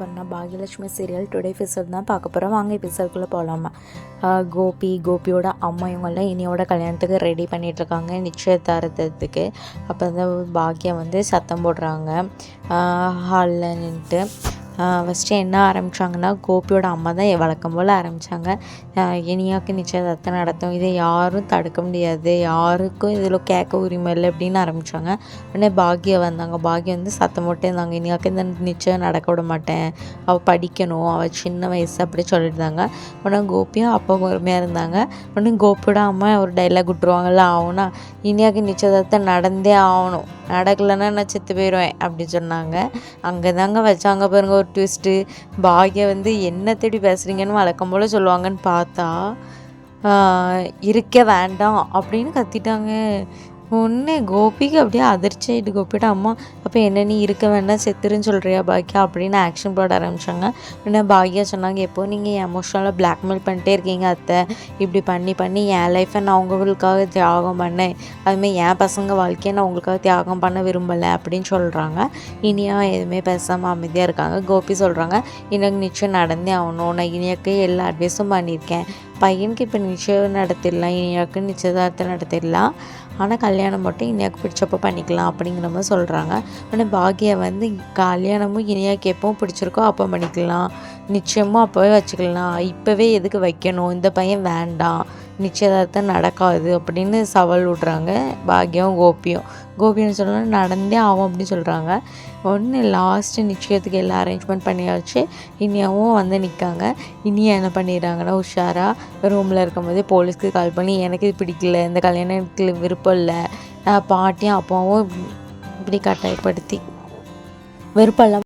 பண்ணால் Bhagyalakshmi serial today episode தான் பார்க்க போகிறோம் வாங்க எபிசோட்குள்ளே போகலாமா கோபி கோபியோட அம்மா இவங்கெல்லாம் இனியோட கல்யாணத்துக்கு ரெடி பண்ணிகிட்ருக்காங்க நிச்சயதார்த்தத்துக்கு. அப்போ தான் பாக்கியம் வந்து சத்தம் போடுறாங்க. ஹாலில் நின்றுட்டு ஃபஸ்ட்டு என்ன ஆரம்பித்தாங்கன்னா கோபியோட அம்மா தான் வழக்கம் போல் ஆரம்பித்தாங்க இனியாவுக்கு நிச்சயதார்த்தம் நடத்தும். இதை யாரும் தடுக்க முடியாது. யாருக்கும் இதில் கேட்க உரிமை இல்லை அப்படின்னு ஆரம்பித்தாங்க உடனே பாக்யா வந்தாங்க. பாக்யா வந்து சத்தம் போட்டே இருந்தாங்க. இனியாவுக்கு இந்த நிச்சயம் நடக்க விட மாட்டேன். அவள் படிக்கணும். அவள் சின்ன வயசு அப்படி சொல்லியிருந்தாங்க. உடனே கோபியும் அப்பா பொறுமையாக இருந்தாங்க. உடனே கோபியோட அம்மா ஒரு டைலாக் விட்டுருவாங்கல்ல ஆகும்னா இனியாவுக்கு நிச்சயதார்த்தம் நடந்தே ஆகணும். நடக்கலைன்னா நான் செத்து போயிடுவேன் அப்படி சொன்னாங்க. அங்கே தாங்க வச்சாங்க பாருங்கள் ஒரு ட்விஸ்ட்டு பாக்யா வந்து என்ன தேடி பேசுகிறீங்கன்னு வழக்கம் போல் சொல்லுவாங்கன்னு பார்த்தா இருக்க வேண்டாம் அப்படின்னு கத்திட்டாங்க. ஒன்று கோபிக்கு அப்படியே அதிர்ச்சி ஆகிட்டு கோபியோட அம்மா அப்போ என்ன நீ இருக்க வேண்டாம் செத்துருன்னு சொல்கிறியா பாக்கியா? அப்படின்னு ஆக்ஷன் போட ஆரம்பித்தாங்க உடனே பாக்யா சொன்னாங்க எப்போ நீங்கள் எமோஷ்னலாக பிளாக்மெயில் பண்ணிட்டே இருக்கீங்க அத்தை. இப்படி பண்ணி பண்ணி என் லைஃப்பை நான் உங்களுக்காக தியாகம் பண்ணேன். அதுமாதிரி என் பசங்க வாழ்க்கையை நான் உங்களுக்காக தியாகம் பண்ண விரும்பலை அப்படின்னு சொல்கிறாங்க இனியா எதுவுமே பேசாமல் அமைதியாக இருக்காங்க. கோபி சொல்கிறாங்க எனக்கு நிச்சயம் நடந்தே ஆகணும். நான் இனியாக்கு எல்லா அட்வைஸும் பண்ணியிருக்கேன். பையனுக்கு இப்போ நிச்சயம் நடத்திடலாம் இனியாக்கு நிச்சயதார்த்தம் நடத்திடலாம். ஆனால் கல்யாணம் மட்டும் இனியாவுக்கு பிடிச்சப்போ பண்ணிக்கலாம் அப்படிங்கிற மாதிரி சொல்கிறாங்க ஆனால் பாக்யா வந்து கல்யாணமும் இனியாவுக்கு எப்போ பிடிச்சிருக்கோ அப்போ பண்ணிக்கலாம். நிச்சயமும் அப்போவே வச்சுக்கலாம். இப்போவே எதுக்கு வைக்கணும்? இந்த பையன் வேண்டாம். நிச்சயதார்த்தம் நடக்காது அப்படின்னு சவால் விட்றாங்க. பாக்யம் கோபியும். கோபின்னு சொல்லலாம் நடந்தே ஆகும் அப்படின்னு சொல்கிறாங்க ஒன்று லாஸ்ட்டு நிச்சயத்துக்கு எல்லா அரேஞ்ச்மெண்ட் பண்ணியாச்சு. இனியாவும் வந்து நிற்காங்க இனியா என்ன பண்ணிடுறாங்கன்னா உஷாராக ரூமில் இருக்கும்போது போலீஸ்க்கு கால் பண்ணி எனக்கு இது பிடிக்கல. இந்த கல்யாணத்தில் விருப்பம் இல்லை. பாட்டியும் அப்பாவும் இப்படி கட்டாயப்படுத்தி. விருப்பம்